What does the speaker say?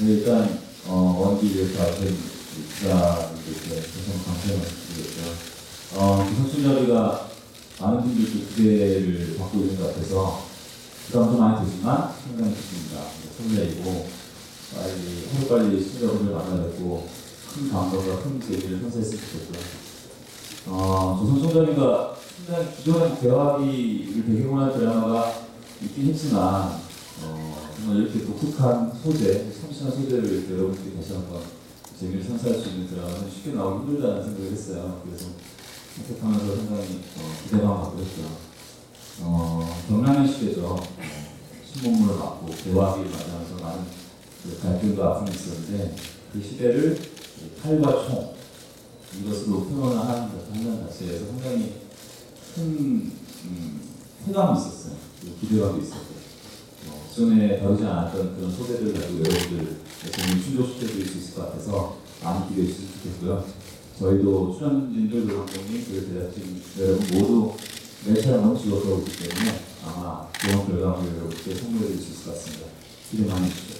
네, 일단 어, 원기 위해서 하신 기자님들께 조선 감사의 말씀드리겠고요. 어, 기성춘자리가 많은 분들께 기대를 받고 있는 것 같아서 부담도 많이 되지만 상당히 좋습니다. 설레이고 빨리 하루 빨리 시청자분들 만나뵙고 큰 감동과 큰 재미를 선사했으면 좋겠고요. 어, 조선 총장님과 굉장히 기존의 대화기를 배경으로 한 드라마가 있긴 했지만 어, 이렇게 독특한 소재, 참신한 소재를 여러분들이 다시 한번 재미를 선사할 수 있는 드라마는 쉽게 나오기 힘들다는 생각을 했어요. 그래서 선택하면서 상당히 어, 기대감 갖고 했고요. 어, 경남의 시대죠. 어, 신문물을 맞고 대화기를 맞이하면서 많은 그 갈등과 아픔이 있었는데 그 시대를 칼과 총 이것으로 표현한 장면 자체에서 상당히 큰 음, 쾌감이 있었어요. 그리고 기대감도 있었고 어, 기존에 다루지 않았던 그런 소재들을 가지고 여러분들 재미 충족시켜 드릴 수 있을 것 같아서 많이 기대해 주셨으면 좋겠고요. 저희도 출연진들 그리고 감독님 그리고 제작진 여러분 모두 매차를 너무 있기 때문에 아마 좋은 결과물을 여러분께 선물해 드릴 수 있을 것 같습니다. 기대 많이 해주시죠.